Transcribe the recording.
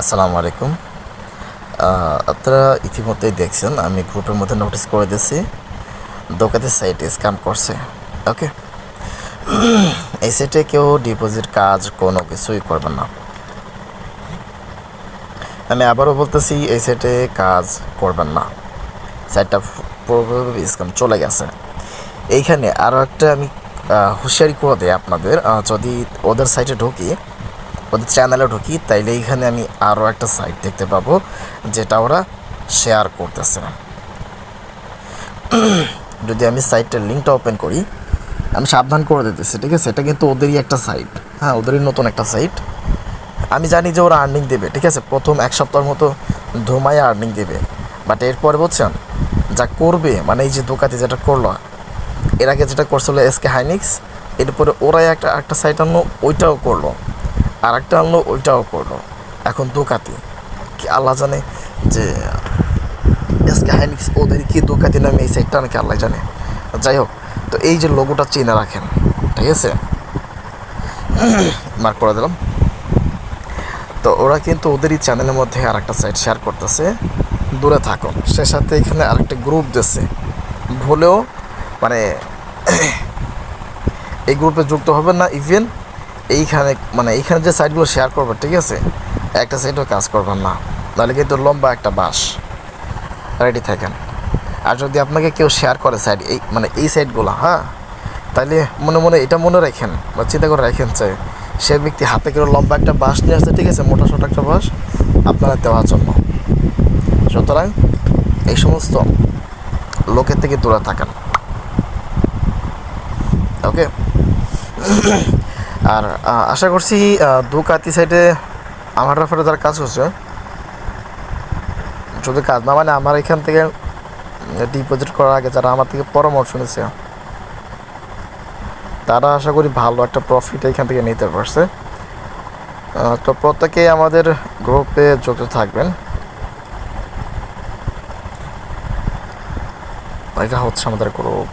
আসসালামু আলাইকুম। আপনারা ইতিমধ্যেই দেখছেন, আমি গ্রুপের মধ্যে নোটিস করে দিয়েছি। দোকানের সাইটে স্ক্যাম করছে ওকে এই সাইটে কেউ ডিপোজিট কাজ কোনো কিছুই করবেন না। আমি আবারও বলতেছি, এই সাইটে কাজ করবেন না। সাইটটা পুরোপুরি স্ক্যাম চলে গেছে। এইখানে আরও একটা আমি হুঁশিয়ারি করে দিই আপনাদের। যদি ওদের সাইটে ঢুকি ওদের চ্যানেলে ঢুকি, তাইলে এইখানে আমি আরও একটা সাইট দেখতে পাবো, যেটা ওরা শেয়ার করতেছে। যদি আমি সাইটটার লিঙ্কটা ওপেন করি, আমি সাবধান করে দিতেছি, ঠিক আছে? এটা কিন্তু ওদেরই একটা সাইট হ্যাঁ ওদেরই নতুন একটা সাইট আমি জানি যে ওরা আর্নিং দেবে, ঠিক আছে? প্রথম এক সপ্তাহের মতো ধুমায় আর্নিং দেবে। বাট এরপরে বলছেন যা করবে মানে এই যে দোকাতে যেটা করল, এর আগে যেটা করছিল এসকে হাইনিক্স এরপরে ওরাই একটা একটা সাইট আনলো, ওইটাও করল। আর একটা আনলো, ওইটাও করল। এখন দোকাতি। কি আল্লাহ জানে যে, এসকে হাইনিক্স ওদের কি দোকাতি নামে এই সাইটটা নাকি আল্লাহ জানে। যাই হোক, তো এই যে লোগোটা চিনে রাখেন, ঠিক আছে? মার্ক করে দিলাম। তো ওরা কিন্তু ওদেরই চ্যানেলের মধ্যে আর একটা সাইট শেয়ার করতেছে। দূরে থাকুন সে সাথে এখানে আরেকটা গ্রুপ দিচ্ছে ভুলেও মানে এই গ্রুপে যুক্ত হবেন না ইভেন এইখানে মানে এইখানে যে সাইডগুলো শেয়ার করবেন ঠিক আছে? একটা সাইডও কাজ করবেন না। তাহলে কিন্তু লম্বা একটা বাস। রেডি থাকেন। আর যদি আপনাকে কেউ শেয়ার করে সাইড এই মানে এই সাইটগুলো হ্যাঁ? তাহলে মনে মনে এটা মনে রাখেন, বা চিন্তা করে রাখেন যে, সে ব্যক্তি হাতে করে লম্বা একটা বাস নিয়ে আসছে, ঠিক আছে? মোটা সোটা একটা বাস আপনারা দেওয়ার জন্য। সুতরাং এই সমস্ত লোকের থেকে দূরে থাকেন। ওকে আর আশা করছি দু দুকাতি সাইডে আমার রেফারে যারা কাজ করছে। যদি কাজ না মানে আমার এখান থেকে ডিপোজিট করার আগে যারা আমার থেকে পরামর্শ নিচ্ছে তারা আশা করি ভালো একটা প্রফিট এখান থেকে নিতে পারছে। তো প্রত্যেকেই আমাদের গ্রুপে যুক্ত থাকবেন। এটা হচ্ছে আমাদের গ্রুপ